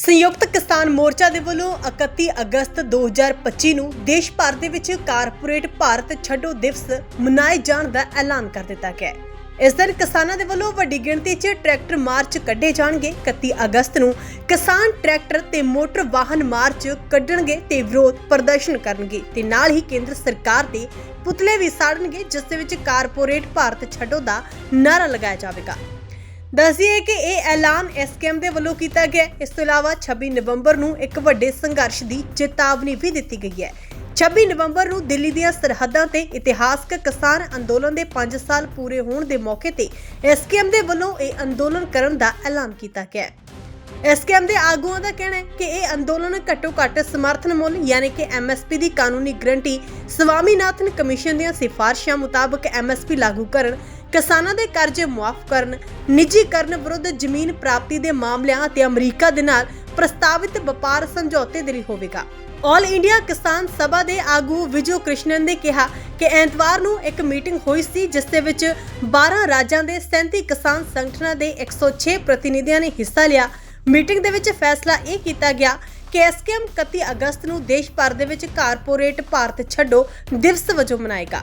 ਸੰਯੁਕਤ ਕਿਸਾਨ ਮੋਰਚਾ ਦੇ ਵੱਲੋਂ 31 ਅਗਸਤ 2025 ਨੂੰ ਦੇਸ਼ ਭਰ ਦੇ ਵਿੱਚ ਕਾਰਪੋਰੇਟ ਭਾਰਤ ਛੱਡੋ ਦਿਵਸ ਮਨਾਏ ਜਾਣ ਦਾ ਐਲਾਨ ਕਰ ਦਿੱਤਾ ਗਿਆ ਹੈ। ਇਸ ਦਿਨ ਕਿਸਾਨਾਂ ਦੇ ਵੱਲੋਂ ਵੱਡੀ ਗਿਣਤੀ 'ਚ ਟਰੈਕਟਰ ਮਾਰਚ ਕੱਢੇ ਜਾਣਗੇ। 31 ਅਗਸਤ ਨੂੰ ਕਿਸਾਨ ਟਰੈਕਟਰ ਤੇ ਮੋਟਰ ਵਾਹਨ ਮਾਰਚ ਕੱਢਣਗੇ ਤੇ ਵਿਰੋਧ ਪ੍ਰਦਰਸ਼ਨ ਕਰਨਗੇ ਤੇ ਨਾਲ ਹੀ ਕੇਂਦਰ ਸਰਕਾਰ ਦੇ ਪੁਤਲੇ ਵੀ ਸਾੜਨਗੇ, ਜਿਸ ਦੇ ਵਿੱਚ ਕਾਰਪੋਰੇਟ ਭਾਰਤ ਛੱਡੋ ਦਾ ਨਾਰਾ ਲਗਾਇਆ ਜਾਵੇਗਾ। ਦੱਸਿਏ ਕਿ ਇਹ ਐਲਾਨ ਐਸਕੇਐਮ ਦੇ ਵੱਲੋਂ ਕੀਤਾ ਗਿਆ ਇਸ ਤੋਂ ਇਲਾਵਾ 26 ਨਵੰਬਰ ਨੂੰ ਇੱਕ ਵੱਡੇ ਸੰਘਰਸ਼ ਦੀ ਚੇਤਾਵਨੀ ਵੀ ਦਿੱਤੀ ਗਈ ਹੈ। 26 ਨਵੰਬਰ ਨੂੰ ਦਿੱਲੀ ਦੀਆਂ ਸਰਹੱਦਾਂ ਤੇ ਇਤਿਹਾਸਕ ਕਿਸਾਨ ਅੰਦੋਲਨ ਦੇ 5 ਸਾਲ ਪੂਰੇ ਹੋਣ ਦੇ ਮੌਕੇ ਤੇ ਐਸਕੇਐਮ ਦੇ ਵੱਲੋਂ ਇਹ ਅੰਦੋਲਨ ਕਰਨ ਦਾ ਐਲਾਨ ਕੀਤਾ ਗਿਆ ਹੈ। ਐਸਕੇਐਮ ਦੇ ਆਗੂਆਂ ਦਾ ਕਹਿਣਾ ਹੈ ਕਿ ਇਹ ਅੰਦੋਲਨ ਘੱਟੋ ਘੱਟ ਸਮਰਥਨ ਮੁੱਲ ਯਾਨੀ ਕਿ ਐਮਐਸਪੀ ਦੀ ਕਾਨੂੰਨੀ ਗਰੰਟੀ ਸਵਾਮੀਨਾਥਨ ਕਮਿਸ਼ਨ ਦੀਆਂ ਸਿਫਾਰਸ਼ਾਂ ਮੁਤਾਬਕ ਐਮਐਸਪੀ ਲਾਗੂ ਕਰਨ ਕਿਸਾਨਾਂ ਦੇ ਕਰਜ਼ੇ ਮੁਆਫ ਕਰਨ, ਨਿੱਜੀਕਰਨ ਵਿਰੁੱਧ ਜ਼ਮੀਨ ਪ੍ਰਾਪਤੀ ਦੇ ਮਾਮਲਿਆਂ ਅਤੇ ਅਮਰੀਕਾ ਦੇ ਨਾਲ ਪ੍ਰਸਤਾਵਿਤ ਵਪਾਰ ਸਮਝੌਤੇ ਦੇ ਲਈ ਹੋਵੇਗਾ। ਆਲ ਇੰਡੀਆ ਕਿਸਾਨ ਸਭਾ ਦੇ ਆਗੂ ਵਿਜੋ ਕ੍ਰਿਸ਼ਨਨ ਨੇ ਕਿਹਾ ਕਿ ਐਤਵਾਰ ਨੂੰ ਇੱਕ ਮੀਟਿੰਗ ਹੋਈ ਸੀ, ਜਿਸ ਦੇ ਵਿੱਚ 12 ਰਾਜਾਂ ਦੇ 37 ਕਿਸਾਨ ਸੰਗਠਨਾਂ ਦੇ 106 ਪ੍ਰਤੀਨਿਧੀਆਂ ਨੇ ਹਿੱਸਾ ਲਿਆ। ਮੀਟਿੰਗ ਦੇ ਵਿੱਚ ਫੈਸਲਾ ਇਹ ਕੀਤਾ ਗਿਆ ਕਿ ਐਸਕੇਐਮ 31 ਅਗਸਤ ਨੂੰ ਦੇਸ਼ ਭਰ ਦੇ ਵਿੱਚ ਕਾਰਪੋਰੇਟ ਭਾਰਤ ਛੱਡੋ ਦਿਵਸ ਵਜੋਂ ਮਨਾਏਗਾ।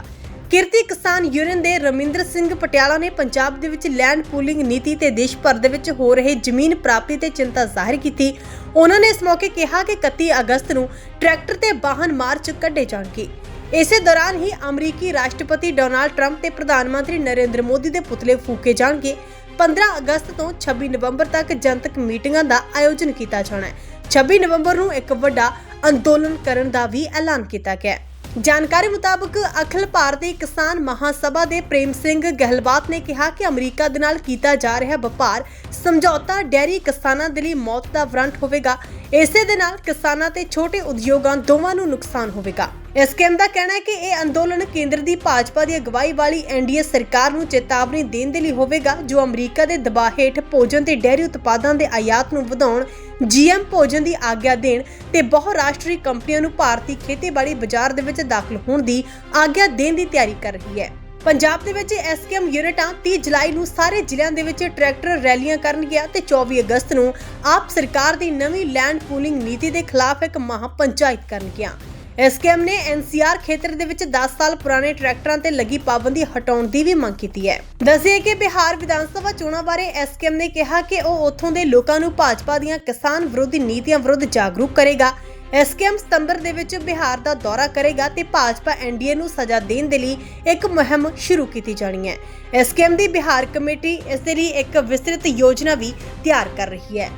ਕਿਰਤੀ ਕਿਸਾਨ ਯੂਨੀਅਨ ਦੇ ਰਮਿੰਦਰ ਸਿੰਘ ਪਟਿਆਲਾ ਨੇ ਪੰਜਾਬ ਦੇ ਵਿੱਚ ਲੈਂਡ ਪੂਲਿੰਗ ਨੀਤੀ ਤੇ ਦੇਸ਼ ਭਰ ਦੇ ਵਿੱਚ ਹੋ ਰਹੇ ਜ਼ਮੀਨ ਪ੍ਰਾਪਤੀ ਤੇ ਚਿੰਤਾ ਜ਼ਾਹਿਰ ਕੀਤੀ। ਉਹਨਾਂ ਨੇ ਇਸ ਮੌਕੇ ਕਿਹਾ ਕਿ 31 ਅਗਸਤ ਨੂੰ ਟਰੈਕਟਰ ਤੇ ਵਾਹਨ ਮਾਰਚ ਕੱਢੇ ਜਾਣਗੇ। ਇਸੇ ਦੌਰਾਨ ਹੀ ਅਮਰੀਕੀ ਰਾਸ਼ਟਰਪਤੀ ਡੋਨਾਲਡ ਟਰੰਪ ਤੇ ਪ੍ਰਧਾਨ ਮੰਤਰੀ ਨਰਿੰਦਰ ਮੋਦੀ ਦੇ ਪੁਤਲੇ ਫੂਕੇ ਜਾਣਗੇ। 15 ਅਗਸਤ ਤੋਂ 26 ਨਵੰਬਰ ਤੱਕ ਜਨਤਕ ਮੀਟਿੰਗਾਂ ਦਾ ਆਯੋਜਨ ਕੀਤਾ ਜਾਣਾ ਹੈ। 26 ਨਵੰਬਰ ਨੂੰ ਇੱਕ ਵੱਡਾ ਅੰਦੋਲਨ ਕਰਨ ਦਾ ਵੀ ਐਲਾਨ ਕੀਤਾ ਗਿਆ ਹੈ। ਜਾਣਕਾਰੀ ਮੁਤਾਬਕ ਅਖਿਲ ਭਾਰਤੀ ਕਿਸਾਨ ਮਹਾਸਭਾ ਦੇ ਪ੍ਰੇਮ ਸਿੰਘ ਗਹਿਲਵਾਤ ਨੇ ਕਿਹਾ ਕਿ ਅਮਰੀਕਾ ਦੇ ਨਾਲ ਕੀਤਾ ਜਾ ਰਿਹਾ ਵਪਾਰ ਸਮਝੌਤਾ ਡੈਰੀ ਕਿਸਾਨਾਂ ਦੇ ਲਈ ਮੌਤ ਦਾ ਵਰੰਟ ਹੋਵੇਗਾ। ਇਸੇ ਦੇ ਨਾਲ ਕਿਸਾਨਾਂ ਤੇ ਛੋਟੇ ਉਦਯੋਗਾਂ ਦੋਵਾਂ ਨੂੰ ਨੁਕਸਾਨ ਹੋਵੇਗਾ। ਇਸ ਐਸਕੇਐਮ ਦਾ ਕਹਿਣਾ ਹੈ ਕਿ ਇਹ ਅੰਦੋਲਨ ਕੇਂਦਰ ਦੀ ਭਾਜਪਾ ਦੀ ਅਗਵਾਈ ਵਾਲੀ ਐਨਡੀਏ ਸਰਕਾਰ ਨੂੰ ਚੇਤਾਵਨੀ ਦੇਣ ਦੇ ਲਈ ਹੋਵੇਗਾ, ਜੋ ਅਮਰੀਕਾ ਦੇ ਦਬਾਅ ਹੇਠ ਭੋਜਨ ਤੇ ਡੈਰੀ ਉਤਪਾਦਾਂ ਦੇ ਆਯਾਤ ਨੂੰ ਵਧਾਉਣ ਜੀਐਮ ਭੋਜਨ ਦੀ ਆਗਿਆ ਦੇਣ ਤੇ ਬਹੁਰਾਸ਼ਟਰੀ ਕੰਪਨੀਆਂ ਨੂੰ ਭਾਰਤੀ ਖੇਤੀਬਾੜੀ ਬਾਜ਼ਾਰ ਦੇ ਵਿੱਚ ਦਾਖਲ ਹੋਣ ਦੀ ਆਗਿਆ ਦੇਣ ਦੀ ਤਿਆਰੀ ਕਰ ਰਹੀ ਹੈ। ਪੰਜਾਬ ਦੇ ਵਿੱਚ ਐਸਕੇਐਮ ਯੂਨਿਟਾਂ 30 ਜੁਲਾਈ ਨੂੰ ਸਾਰੇ ਜ਼ਿਲ੍ਹਿਆਂ ਦੇ ਵਿੱਚ ਟਰੈਕਟਰ ਰੈਲੀਆਂ ਕਰਨਗੀਆਂ ਤੇ 24 ਅਗਸਤ ਨੂੰ ਆਪ ਸਰਕਾਰ ਦੀ ਨਵੀਂ ਲੈਂਡ ਪੂਲਿੰਗ ਨੀਤੀ ਦੇ ਖਿਲਾਫ ਇੱਕ ਮਹਾ ਪੰਚਾਇਤ ਕਰਨਗੀਆਂ। ਐਸਕੇਐਮ ਨੇ ਐਨਸੀਆਰ ਖੇਤਰ ਦੇ ਵਿੱਚ 10 ਸਾਲ ਪੁਰਾਣੇ ਟਰੈਕਟਰਾਂ ਤੇ ਲੱਗੀ ਪਾਬੰਦੀ ਹਟਾਉਣ ਦੀ ਵੀ ਮੰਗ ਕੀਤੀ ਹੈ। ਦੱਸਿਏ ਕਿ ਬਿਹਾਰ ਵਿਧਾਨ ਸਭਾ ਚੋਣਾਂ ਬਾਰੇ ਐਸਕੇਐਮ ਨੇ ਕਿਹਾ ਕਿ ਉਹ ਉੱਥੋਂ ਦੇ ਲੋਕਾਂ ਨੂੰ ਭਾਜਪਾ ਦੀਆਂ ਕਿਸਾਨ ਵਿਰੋਧੀ ਨੀਤੀਆਂ ਵਿਰੁੱਧ ਜਾਗਰੂਕ ਕਰੇਗਾ। ਐਸਕੇਐਮ ਸਤੰਬਰ ਦੇ ਵਿੱਚ ਬਿਹਾਰ ਦਾ ਦੌਰਾ ਕਰੇਗਾ ਤੇ ਭਾਜਪਾ ਐਨਡੀਏ ਨੂੰ ਸਜ਼ਾ ਦੇਣ ਦੇ ਲਈ ਇੱਕ ਮੁਹਿੰਮ ਸ਼ੁਰੂ ਕੀਤੀ ਜਾਣੀ ਹੈ। ਐਸਕੇਐਮ ਦੀ ਬਿਹਾਰ ਕਮੇਟੀ ਇਸ ਦੇ ਲਈ ਇੱਕ ਵਿਸਤ੍ਰਿਤ ਯੋਜਨਾ ਵੀ ਤਿਆਰ ਕਰ ਰਹੀ ਹੈ।